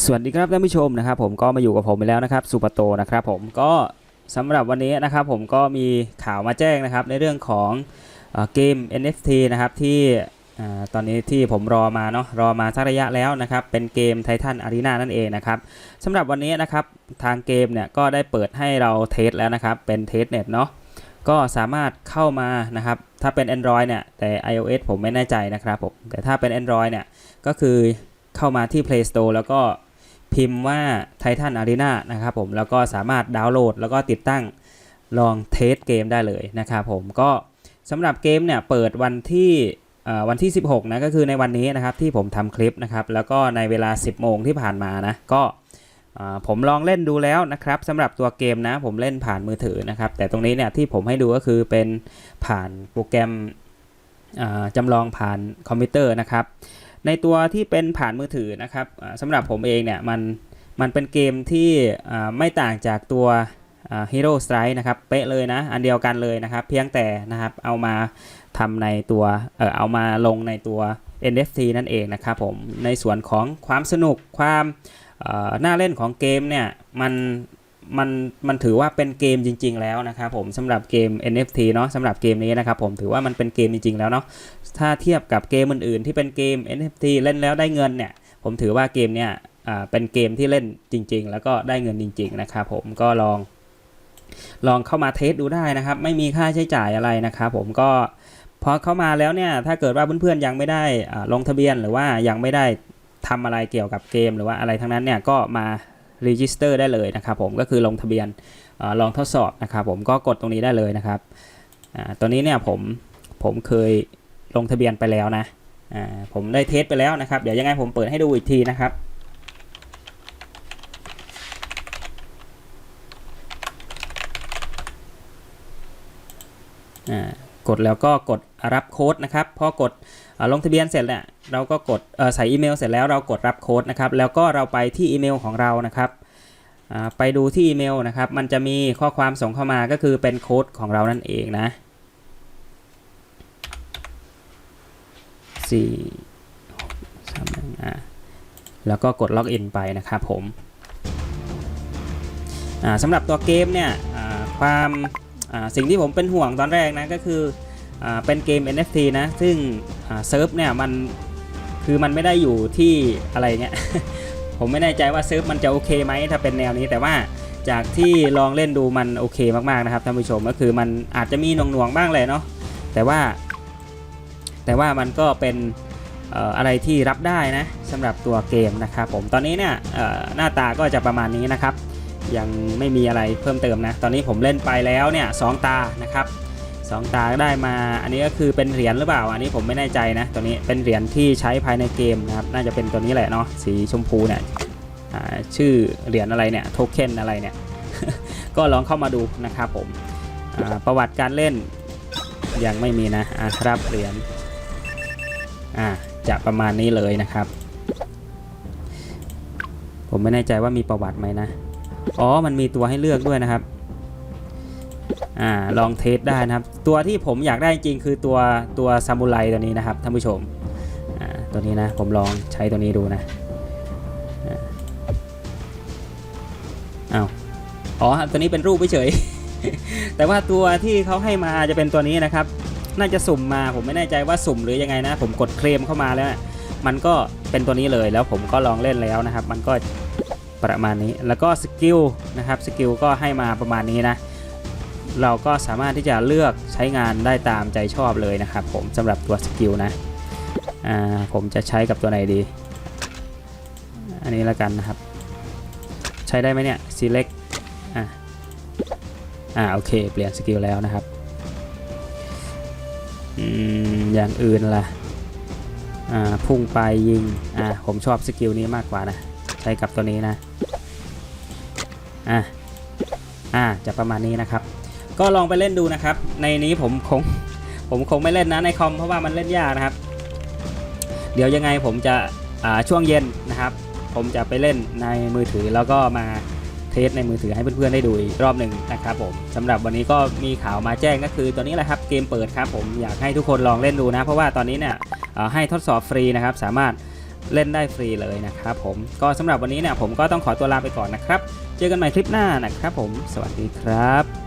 สวัสดีครับท่านผู้ชมนะครับผมก็มาอยู่กับผมไปแล้วนะครับสุปโตนะครับผมก็สำหรับวันนี้นะครับผมก็มีข่าวมาแจ้งนะครับในเรื่องของเอเกม NFT นะครับที่อตอนนี้ที่ผมรอมาเนาะรอมาสักระยะแล้วนะครับเป็นเกม Titan Arena นั่นเองนะครับสำหรับวันนี้นะครับทางเกมเนี่ยก็ได้เปิดให้เราเทสแล้วนะครับเป็นเทสเน็ตเนาะก็สามารถเข้ามานะครับถ้าเป็น Android เนี่ยแต่ iOS ผมไม่แน่ใจนะครับผมแต่ถ้าเป็น Android เนี่ยก็คือ เข้ามาที่ Play Store แล้วก็พิมพ์ว่า Titan Arena นะครับผมแล้วก็สามารถดาวน์โหลด แล้วก็ติดตั้งลองเทสเกมได้เลยนะครับผมก็สำหรับเกมเนี่ยเปิดวันที่วันที่ 16 นะก็คือในวันนี้นะครับที่ผมทำคลิปนะครับแล้วก็ในเวลา 10 โมงที่ผ่านมานะก็ผมลองเล่นดูแล้วนะครับสำหรับตัวเกมนะผมเล่นผ่านมือถือนะครับแต่ตรงนี้เนี่ยที่ผมให้ดูก็คือเป็นผ่านโปรแกรมจำลองผ่านคอมพิวเตอร์นะครับ ในตัวที่เป็นผ่านมือถือนะครับสำหรับผมเองเนี่ยมันมันเป็นเกมที่ไม่ต่างจากตัว Hero Strike นะครับ เป๊ะเลยนะ อันเดียวกันเลยนะครับ เพียงแต่นะครับเอามาทำในตัวเออเอามาลงในตัว NFT นั่นเองนะครับผมในส่วนของความสนุกความน่าเล่นของเกมเนี่ยมัน มันมันถือว่าเป็นเกมจริง ๆ แล้วนะครับผมสำหรับเกม NFT เนาะสำหรับเกมนี้นะครับผมถือว่ามันเป็นเกมจริง ๆ แล้วเนาะถ้าเทียบกับเกมอื่นๆ ที่เป็นเกม NFT เล่นแล้วได้เงินเนี่ยผมถือว่าเกมเนี่ยอ่าเป็นเกมที่เล่นจริง ๆ แล้วก็ได้เงินจริง ๆ นะครับผมก็ลอง ลองเข้ามาเทสดูได้นะครับ ไม่มีค่าใช้จ่ายอะไรนะครับผมก็พอเข้ามาแล้วเนี่ยถ้าเกิดว่าเพื่อนๆยังไม่ได้ลงทะเบียนหรือว่ายังไม่ได้ทำอะไรเกี่ยวกับเกมหรือว่าอะไรทั้งนั้นเนี่ยก็มา register ได้เลยนะครับผมก็คือลงทะเบียนอลองทดสอบนะครับผมก็กดตรงนี้ได้เลยนะครับอตัวนี้เนี่ยผมผมเคยลงทะเบียนไปแล้วนะผมได้เทสไปแล้วนะครับ เดี๋ยวยังไงผมเปิดให้ดูอีกทีนะครับอ่า กดแล้วก็กดรับโค้ดนะครับพอกดอลงทะเบียนเสร็จแล้วเราก็กดใส่อีเมลเสร็จแล้วเรากดรับโค้ดนะครับแล้วก็เราไปที่อีเมลของเรานะครับไปดูที่อีเมลนะครับ มันจะมีข้อความส่งเข้ามาก็คือเป็นโค้ดของเรานั่นเองนะสี่สามหนึ่งอ่าแล้วก็กดล็อกอินไปนะครับผมสำหรับตัวเกมเนี่ยความ สิ่งที่ผมเป็นห่วงตอนแรกนะก็คืออเป็นเกม NFT นะ ซึ่งเซิร์ฟเนี่ยมันคือมันไม่ได้อยู่ที่อะไรเงี้ย ผมไม่แน่ใจว่าเซิร์ฟมันจะโอเคไหมถ้าเป็นแนวนี้แต่ว่าจากที่ลองเล่นดูมันโอเคมากๆนะครับท่านผู้ชมก็คือมันอาจจะมีหน่วงๆบ้างแหละเนาะแต่ว่า แต่ว่ามันก็เป็นอะไรที่รับได้นะสำหรับตัวเกมนะครับผมตอนนี้เนี่ยหน้าตาก็จะประมาณนี้นะครับ ยังไม่มีอะไรเพิ่มเติมนะ ตอนนี้ผมเล่นไปแล้วเนี่ยสองตานะครับสองตาได้มา อันนี้ก็คือเป็นเหรียญหรือเปล่า อันนี้ผมไม่แน่ใจนะ ตัวนี้เป็นเหรียญที่ใช้ภายในเกมนะครับ น่าจะเป็นตัวนี้แหละเนาะ สีชมพูเนี่ยชื่อเหรียญอะไรเนี่ย โทเค็นอะไรเนี่ย ก็ลองเข้ามาดูนะครับผม ประวัติการเล่นยังไม่มีนะครับเหรียญจะประมาณนี้เลยนะครับ ผมไม่แน่ใจว่ามีประวัติไหมนะ อ๋อ มันมีตัวให้เลือกด้วยนะครับ อ่า ลองเทสได้นะครับ ตัวที่ผมอยากได้จริงคือตัวตัวซามูไรตัวนี้นะครับท่านผู้ชม อ่า ตัวนี้นะ ผมลองใช้ตัวนี้ดูนะอ่าอ้าว อ๋อ ตัวนี้เป็นรูปเฉย แต่ว่าตัวที่เขาให้มาจะเป็นตัวนี้นะครับ น่าจะสุ่มมา ผมไม่แน่ใจว่าสุ่มหรือยังไงนะ ผมกดเคลมเข้ามาแล้ว มันก็เป็นตัวนี้เลย แล้วผมก็ลองเล่นแล้วนะครับ มันก็ ประมาณนี้ แล้วก็สกิลนะครับสกิลก็ให้มาประมาณนี้นะ เราก็สามารถที่จะเลือกใช้งานได้ตามใจชอบเลยนะครับผมสำหรับตัวสกิลนะอ่าผมจะใช้กับตัวไหนดี อันนี้แล้วกันนะครับ ใช้ได้ไหมเนี่ย select อ่าอ่าโอเค เปลี่ยนสกิลแล้วนะครับอืมอย่างอื่นล่ะ อ่า พุ่งไปยิง อ่า ผมชอบสกิลนี้มากกว่านะ ใช้กับตัวนี้นะอ่าอ่าจะประมาณนี้นะครับ ก็ลองไปเล่นดูนะครับ ในนี้ผมคงผมคงไม่เล่นนะในคอมเพราะว่ามันเล่นยากนะครับ เดี๋ยวยังไงผมจะอ่าช่วงเย็นนะครับ ผมจะไปเล่นในมือถือแล้วก็มาเทสในมือถือให้เพื่อนๆได้ดูอีกรอบหนึ่งนะครับผมสำหรับวันนี้ก็มีข่าวมาแจ้งก็คือตัวนี้แหละครับเกมเปิดครับผมอยากให้ทุกคนลองเล่นดูนะ เพราะว่าตอนนี้เนี่ยอ่อให้ทดสอบฟรีนะครับ สามารถ เล่นได้ฟรีเลยนะครับผมก็สำหรับวันนี้เนี่ยผมก็ต้องขอตัวลาไปก่อนนะครับ เจอกันใหม่คลิปหน้านะครับผม สวัสดีครับ